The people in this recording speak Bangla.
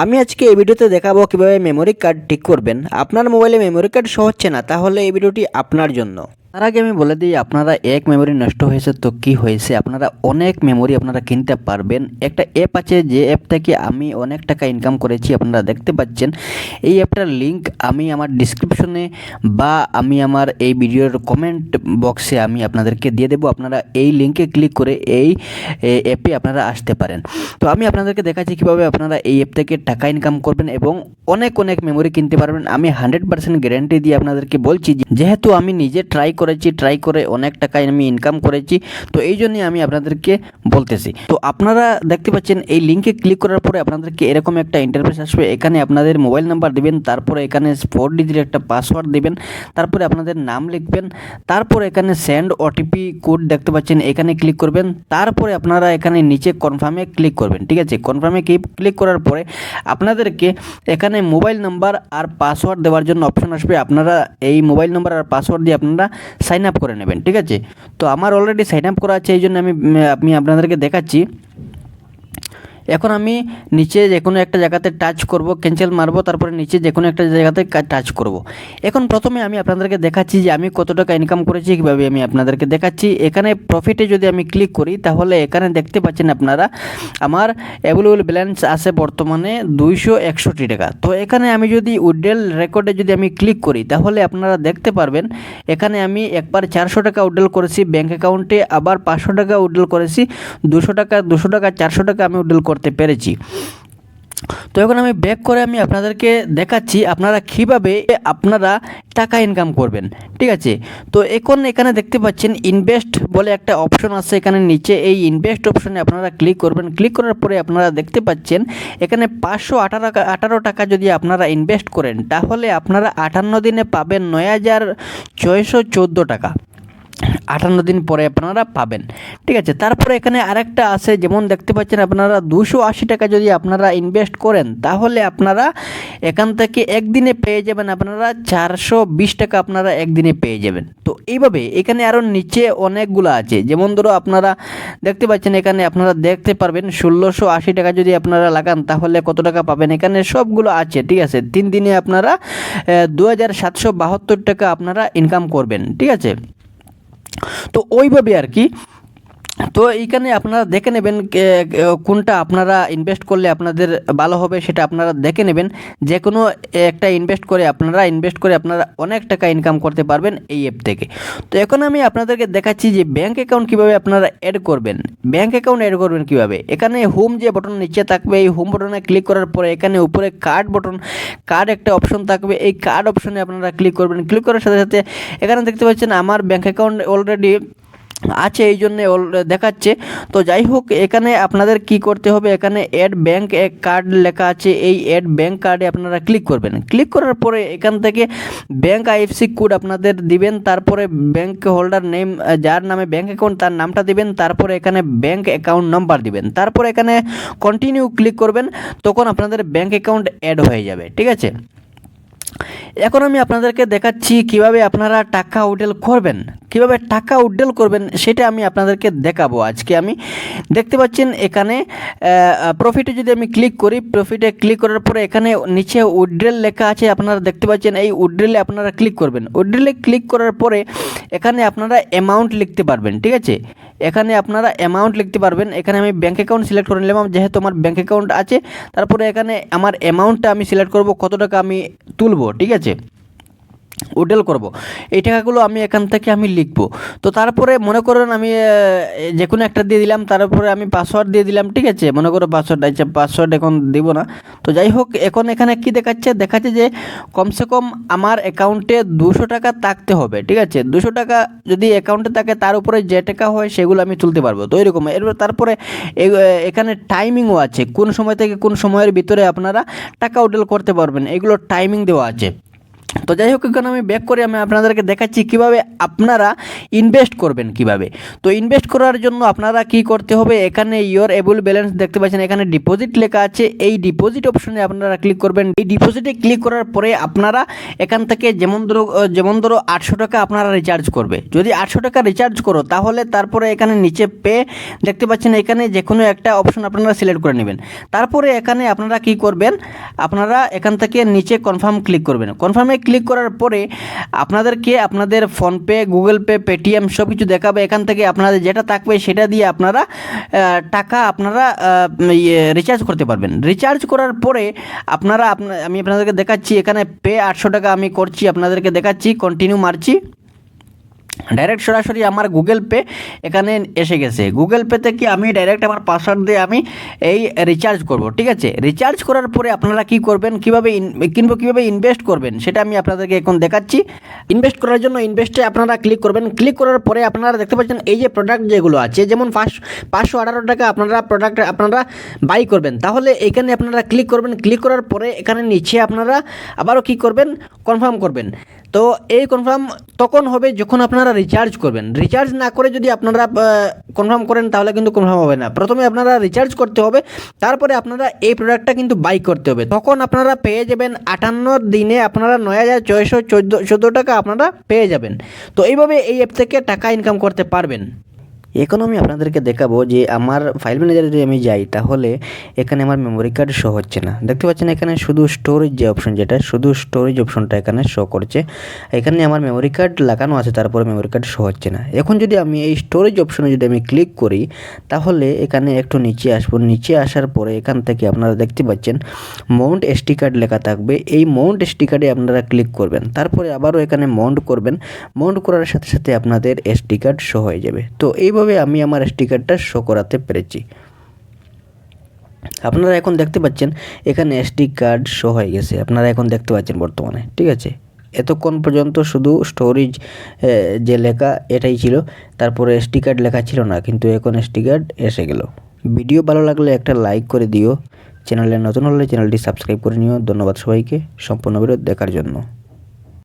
আমি আজকে এই ভিডিওতে দেখাবো কীভাবে মেমোরি কার্ড ঠিক করবেন। আপনার মোবাইলে মেমোরি কার্ড শো হচ্ছে না, তাহলে এই ভিডিওটি আপনার জন্য। তার আগে আমি বলে দিই, আপনারা এক মেমোরি নষ্ট হয়েছে তো কি হয়েছে? আপনারা অনেক মেমোরি আপনারা কিনতে পারবেন। একটা অ্যাপ আছে, যে অ্যাপ থেকে আমি অনেক টাকা ইনকাম করেছি, আপনারা দেখতে পাচ্ছেন। এই অ্যাপটার লিংক আমি আমার ডিসক্রিপশনে বা আমি আমার এই ভিডিওর কমেন্ট বক্সে আমি আপনাদেরকে দিয়ে দেবো। আপনারা এই লিঙ্কে ক্লিক করে এই অ্যাপে আপনারা আসতে পারেন। তো আমি আপনাদেরকে দেখাচ্ছি কীভাবে আপনারা এই অ্যাপ থেকে টাকা ইনকাম করবেন এবং অনেক অনেক মেমোরি কিনতে পারবেন। আমি হান্ড্রেড পার্সেন্ট গ্যারান্টি দিয়ে আপনাদেরকে বলছি যেহেতু আমি নিজে ট্রাই করেছি ট্রাই করে অনেক টাকা আমি ইনকাম করেছি, তো এই জন্যই আমি আপনাদেরকে বলতেছি। তো আপনারা দেখতে পাচ্ছেন, এই লিঙ্কে ক্লিক করার পরে আপনাদেরকে এরকম একটা ইন্টারফেস আসবে। এখানে আপনাদের মোবাইল নাম্বার দেবেন, তারপরে এখানে ফোর ডিজিট একটা পাসওয়ার্ড দেবেন, তারপরে আপনাদের নাম লিখবেন, তারপর এখানে সেন্ড ওটিপি কোড দেখতে পাচ্ছেন, এখানে ক্লিক করবেন, তারপরে আপনারা এখানে নিচে কনফার্মে ক্লিক করবেন, ঠিক আছে? কনফার্মে ক্লিক করার পরে আপনাদেরকে এখানে মোবাইল নাম্বার আর পাসওয়ার্ড দেওয়ার জন্য অপশন আসবে। আপনারা এই মোবাইল নাম্বার আর পাসওয়ার্ড দিয়ে আপনারা সাইন আপ করে নেবেন, ঠিক আছে? তো আমার অলরেডি সাইন আপ করা আছে, এই জন্য আমি আমি আপনাদেরকে দেখাচ্ছি। এখন আমি নিচে যে কোনো একটা জায়গাতে টাচ করব ক্যান্সেল মারবো, তারপরে নিচে যে কোনো একটা জায়গাতে টাচ করব। এখন প্রথমে আমি আপনাদেরকে দেখাচ্ছি যে আমি কত টাকা ইনকাম করেছি, কীভাবে আমি আপনাদেরকে দেখাচ্ছি। এখানে প্রফিটে যদি আমি ক্লিক করি, তাহলে এখানে দেখতে পাচ্ছেন আপনারা, আমার অ্যাভেলেবল ব্যালেন্স আছে বর্তমানে দুইশো একষট্টি টাকা। তো এখানে আমি যদি উডেল রেকর্ডে যদি আমি ক্লিক করি, তাহলে আপনারা দেখতে পারবেন, এখানে আমি একবার চারশো টাকা উডেল করেছি ব্যাঙ্ক অ্যাকাউন্টে আবার পাঁচশো টাকা উডেল করেছি, দুশো টাকা দুশো টাকা, চারশো টাকা আমি উডেল করতে পেরেছি। তো এখন আমি ব্যাক করে আমি আপনাদেরকে দেখাচ্ছি আপনারা কীভাবে আপনারা টাকা ইনকাম করবেন, ঠিক আছে? তো এখন এখানে দেখতে পাচ্ছেন ইনভেস্ট বলে একটা অপশন আছে, এখানে নিচে এই ইনভেস্ট অপশনে আপনারা ক্লিক করবেন। ক্লিক করার পরে আপনারা দেখতে পাচ্ছেন এখানে পাঁচশো আঠারো আঠারো টাকা যদি আপনারা ইনভেস্ট করেন, তাহলে আপনারা আটান্ন দিনে পাবেন নয় হাজার ছয়শো চোদ্দ টাকা। আটান্ন দিন পরে আপনারা পাবেন। ঠিক আছে, তারপরে এখানে আরেকটা আছে, যেমন দেখতে পাচ্ছেন আপনারা দুশো আশি টাকা যদি আপনারা ইনভেস্ট করেন, তাহলে আপনারা এখান থেকে একদিনে পেয়ে যাবেন আপনারা চারশো বিশ টাকা আপনারা একদিনে পেয়ে যাবেন। তো এইভাবে এখানে আরও নিচে অনেকগুলো আছে, যেমন ধরো আপনারা দেখতে পাচ্ছেন এখানে আপনারা দেখতে পারবেন ষোলোশো আশি টাকা যদি আপনারা লাগান, তাহলে কত টাকা পাবেন? এখানে সবগুলো আছে, ঠিক আছে, তিন দিনে আপনারা দু হাজার সাতশো বাহাত্তর টাকা আপনারা ইনকাম করবেন, ঠিক আছে। তো ওইভাবে আর কি তো এইখানে আপনারা দেখে নেবেন কোনটা আপনারা ইনভেস্ট করলে আপনাদের ভালো হবে, সেটা আপনারা দেখে নেবেন। যে কোনো একটা ইনভেস্ট করে আপনারা ইনভেস্ট করে আপনারা অনেক টাকা ইনকাম করতে পারবেন এই অ্যাপ থেকে। তো এখন আমি আপনাদেরকে দেখাচ্ছি যে ব্যাঙ্ক অ্যাকাউন্ট কীভাবে আপনারা অ্যাড করবেন। ব্যাঙ্ক অ্যাকাউন্ট অ্যাড করবেন কীভাবে? এখানে হোম যে বটন নিচে থাকবে, এই হোম বটনে ক্লিক করার পরে এখানে উপরে কার্ড বটন কার্ড একটা অপশন থাকবে। এই কার্ড অপশনে আপনারা ক্লিক করবেন। ক্লিক করার সাথে সাথে এখানে দেখতে পাচ্ছেন আমার ব্যাঙ্ক অ্যাকাউন্ট অলরেডি আছে এই জন্যে দেখাচ্ছে। তো যাই হোক, এখানে আপনাদের কি করতে হবে? এখানে অ্যাড ব্যাঙ্ক কার্ড লেখা আছে। এই অ্যাড ব্যাঙ্ক কার্ডে আপনারা ক্লিক করবেন। ক্লিক করার পরে এখান থেকে ব্যাঙ্ক আইএফসি কোড আপনাদের দিবেন। তারপরে ব্যাঙ্ক হোল্ডার নেম যার নামে ব্যাঙ্ক অ্যাকাউন্ট তার নামটা দিবেন। তারপরে এখানে ব্যাঙ্ক অ্যাকাউন্ট নাম্বার দিবেন। তারপরে এখানে কন্টিনিউ ক্লিক করবেন। তখন আপনাদের ব্যাঙ্ক অ্যাকাউন্ট অ্যাড হয়ে যাবে। ঠিক আছে? এখন আমি আপনাদেরকে দেখাচ্ছি কীভাবে আপনারা টাকা উডেল করবেন, কীভাবে টাকা উডেল করবেন সেটা আমি আপনাদেরকে দেখাবো। আজকে আমি দেখতে পাচ্ছেন এখানে প্রফিটে যদি আমি ক্লিক করি প্রফিটে ক্লিক করার পরে এখানে নিচে উড্রেল লেখা আছে, আপনারা দেখতে পাচ্ছেন এই উড্রেলে আপনারা ক্লিক করবেন। উড্রেলে ক্লিক করার পরে এখানে আপনারা অ্যামাউন্ট লিখতে পারবেন, ঠিক আছে? এখানে আপনারা অ্যামাউন্ট লিখতে পারবেন। এখানে আমি ব্যাঙ্ক অ্যাকাউন্ট সিলেক্ট করে নিলাম। যেহেতু আমার ব্যাঙ্ক অ্যাকাউন্ট আছে, তারপরে এখানে আমার অ্যামাউন্টটা আমি সিলেক্ট করব, কত টাকা আমি তুলব, ঠিক আছে? উডেল করব। এই টাকাগুলো আমি এখান থেকে আমি লিখব। তো তারপরে মনে করেন আমি যে কোনো একটা দিয়ে দিলাম, তারপরে আমি পাসওয়ার্ড দিয়ে দিলাম, ঠিক আছে? মনে করো পাসওয়ার্ড আচ্ছা পাসওয়ার্ড এখন দিব না। তো যাই হোক, এখন এখানে কি দেখাচ্ছে? দেখাচ্ছে যে কমসে কম আমার অ্যাকাউন্টে দুশো টাকা থাকতে হবে, ঠিক আছে? দুশো টাকা যদি অ্যাকাউন্টে থাকে, তার উপরে যে টাকা হয়, সেগুলো আমি তুলতে পারব। তো এরকম। এরপর তারপরে এখানে টাইমিংও আছে। কোন সময় থেকে কোন সময়ের ভিতরে আপনারা টাকা উডেল করতে পারবেন, এগুলো টাইমিং দেওয়া আছে। তো যাই হোক, এখানে আমি ব্যাক করে আমি আপনাদেরকে দেখাচ্ছি কীভাবে আপনারা ইনভেস্ট করবেন কীভাবে। তো ইনভেস্ট করার জন্য আপনারা কি করতে হবে, এখানে ইয়োর এবল ব্যালেন্স দেখতে পাচ্ছেন, এখানে ডিপোজিট লেখা আছে। এই ডিপোজিট অপশনে আপনারা ক্লিক করবেন। এই ডিপোজিটে ক্লিক করার পরে আপনারা এখান থেকে যেমন ধরো যেমন ধরো আটশো টাকা আপনারা রিচার্জ করবে। যদি আটশো টাকা রিচার্জ করো, তাহলে তারপরে এখানে নিচে পে দেখতে পাচ্ছেন, এখানে যে কোনো একটা অপশন আপনারা সিলেক্ট করে নেবেন। তারপরে এখানে আপনারা কি করবেন, আপনারা এখান থেকে নিচে কনফার্ম ক্লিক করবেন। কনফার্মে ক্লিক করার পরে আপনাদেরকে আপনাদের ফোনপে গুগল পে পেটিএম সব কিছু দেখাবে। এখান থেকে আপনাদের যেটা থাকবে সেটা দিয়ে আপনারা টাকা আপনারা রিচার্জ করতে পারবেন। রিচার্জ করার পরে আপনারা, আপনা- আমি আপনাদেরকে দেখাচ্ছি, এখানে পে আটশো টাকা আমি করছি, আপনাদেরকে দেখাচ্ছি কন্টিনিউ মারছি। ডাইরেক্ট সরাসরি আমার গুগল পে এখানে এসে গেছে। গুগল পেতে কি আমি ডাইরেক্ট আমার পাসওয়ার্ড দিয়ে আমি এই রিচার্জ করব, ঠিক আছে? রিচার্জ করার পরে আপনারা কি করবেন? কীভাবে কিনবো, কীভাবে ইনভেস্ট করবেন? সেটা আমি আপনাদেরকে এখন দেখাচ্ছি। ইনভেস্ট করার জন্য ইনভেস্টে আপনারা ক্লিক করবেন। ক্লিক করার পরে আপনারা দেখতে পাচ্ছেন এই যে প্রোডাক্ট যেগুলো আছে, যেমন পাঁচ, পাঁচশো আঠারো টাকা আপনারা প্রোডাক্ট আপনারা বাই করবেন। তাহলে এখানে আপনারা ক্লিক করবেন। ক্লিক করার পরে এখানে নিচে আপনারা আবারও কি করবেন? কনফার্ম করবেন। তো এই কনফার্ম তখন হবে যখন আপনারা রিচার্জ করবেন। রিচার্জ না করে যদি আপনারা কনফার্ম করেন তাহলে কিন্তু কনফার্ম হবে না। প্রথমে আপনারা রিচার্জ করতে হবে, তারপরে আপনারা এই প্রোডাক্টটা কিন্তু বাই করতে হবে। তখন আপনারা পেয়ে যাবেন আটান্ন দিনে আপনারা নয় হাজার ছয়শো চোদ্দ টাকা আপনারা পেয়ে যাবেন। তো এইভাবে এই অ্যাপ থেকে টাকা ইনকাম করতে পারবেন। এখন আমি আপনাদেরকে দেখাবো যে আমার ফাইল ম্যানেজারে যদি আমি যাই, তাহলে এখানে আমার মেমোরি কার্ড শো হচ্ছে না। দেখতে পাচ্ছেন এখানে শুধু স্টোরেজ যে অপশন যেটা, শুধু স্টোরেজ অপশনটা এখানে শো করছে। এখানে আমার মেমোরি কার্ড লাগানো আছে, তারপরে মেমোরি কার্ড শো হচ্ছে না। এখন যদি আমি এই স্টোরেজ অপশনে যদি আমি ক্লিক করি, তাহলে এখানে একটু নিচে আসব। নিচে আসার পরে এখান থেকে আপনারা দেখতে পাচ্ছেন মাউন্ট এসটি কার্ড লেখা থাকবে। এই মাউন্ট এসটি কার্ডে আপনারা ক্লিক করবেন। তারপরে আবারও এখানে মাউন্ট করবেন। মাউন্ট করার সাথে সাথে আপনাদের এসটি কার্ড শো হয়ে যাবে। তো এইভাবে আমি আমার এসটি কার্ডটা শো করাতে পেরেছি? আপনারা এখন দেখতে পাচ্ছেন, এখানে এসডি কার্ড শো হয়ে গেছে। আপনারা এখন দেখতে পাচ্ছেন বর্তমানে, ঠিক আছে? এতক্ষণ পর্যন্ত শুধু স্টোরেজ যে লেখা, এটাই ছিল। তারপরে এসডি কার্ড লেখা ছিল না, কিন্তু এখন এসডি কার্ড এসে গেল। ভিডিও ভালো লাগলে একটা লাইক করে দিও। চ্যানেলে নতুন হলে চ্যানেলটি সাবস্ক্রাইব করে নিও। ধন্যবাদ সবাইকে। সম্পূর্ণ ভিডিও দেখার জন্য।